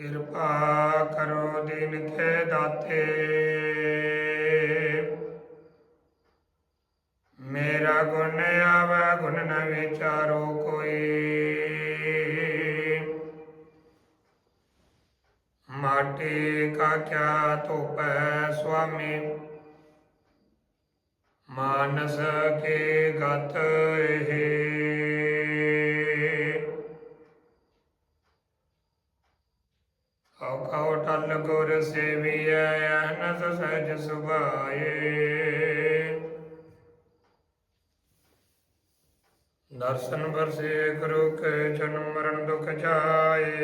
कृपा करो दिन के दाते। मेरा गुण अब गुण न विचारो कोई। माटी का क्या तो स्वामी? मानस के गत है। ਹਉ ਕਉ ਟਲ ਗੁਰ ਸੇਵੀਐ ਅਨਸ ਸਹਿਜ ਸੁਭਾਏ। ਦਰਸ਼ਨ ਵਰਸੇ ਗੁਰੂ ਕੇ ਜਨਮ ਮਰਨ ਦੁਖ ਜਾਏ।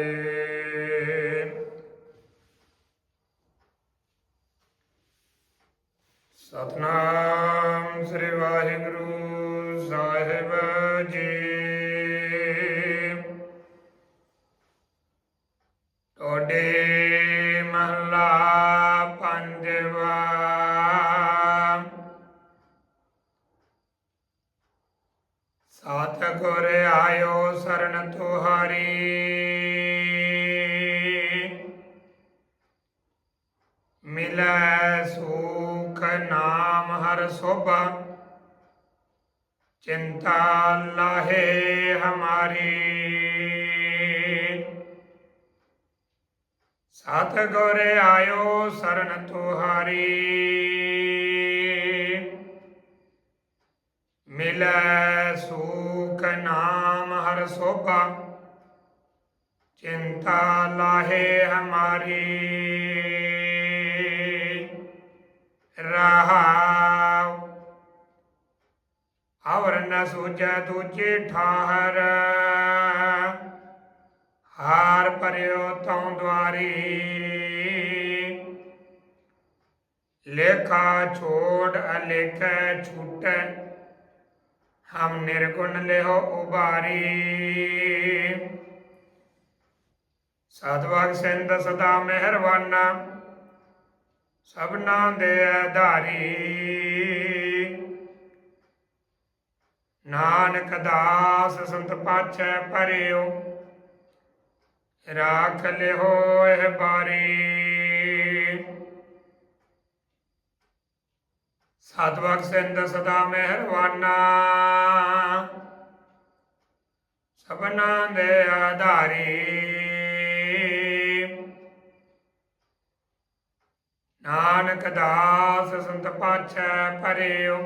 ਸਤਨਾਮ ਸ੍ਰੀ ਵਾਹਿਗੁਰੂ ਸਾਹਿਬ ਜੀ। ਤੁਹਾਡੇ ਮਹਲਾ ਪੰਜਵਾ। ਸਾਤ ਗੁਰ ਆਇਓ ਸਰਨ ਤੁਹਾਰੀ। ਮਿਲੈ ਸੁਖ ਨਾਮ ਹਰ ਸੋਭਾ। ਚਿੰਤਾ ਲਾਹੇ ਹਮਾਰੀ। ਸਤ ਗੁਰ ਆਇਓ ਸਰਨ ਤੁਹਾਰੀ। ਮਿਲੈ ਸੂਖ ਨਾਮ ਹਰ ਸੋਭਾ, ਚਿੰਤਾ ਲਾਹੇ ਹਮਾਰੀ। ਰਹਾਉ, ਅਵਰ ਨ ਸੂਝੈ ਦੂਜੇ ਠਾਹਰ। ਹਾਰ ਤਉ ਦਵਾਰੀ ਲੇਖਾ ਛੋੜ ਅਲੇਖੈ ਛੂਟੈ, ਹਮ ਨਿਰਗੁਣ ਲਿਓ ਉਬਾਰੀ। ਸਤਵਾਗ ਸਿੰਧ ਸਦਾ ਮਿਹਰਬਾਨਾ, ਸਭਨਾ ਦੇ ਆਧਾਰੀ। ਨਾਨਕ ਦਾਸ ਸੰਤ ਪਾਛੈ ਪਰਿਓ ਰਾਖ ਲਿਓ ਇਹ ਬਾਰੀ ਸਤਵਕ ਸਿੰਧ ਸਦਾ ਮਿਹਰਬਾਨਾ ਸਭਨਾ ਦੇ ਆਧਾਰੀ। ਨਾਨਕ ਦਾਸ ਸੰਤ ਪਾਛੈ ਪਰਿਓ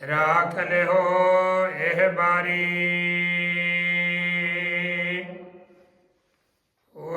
ਰਾਖ ਲਿਓ ਇਹ ਬਾਰੀ।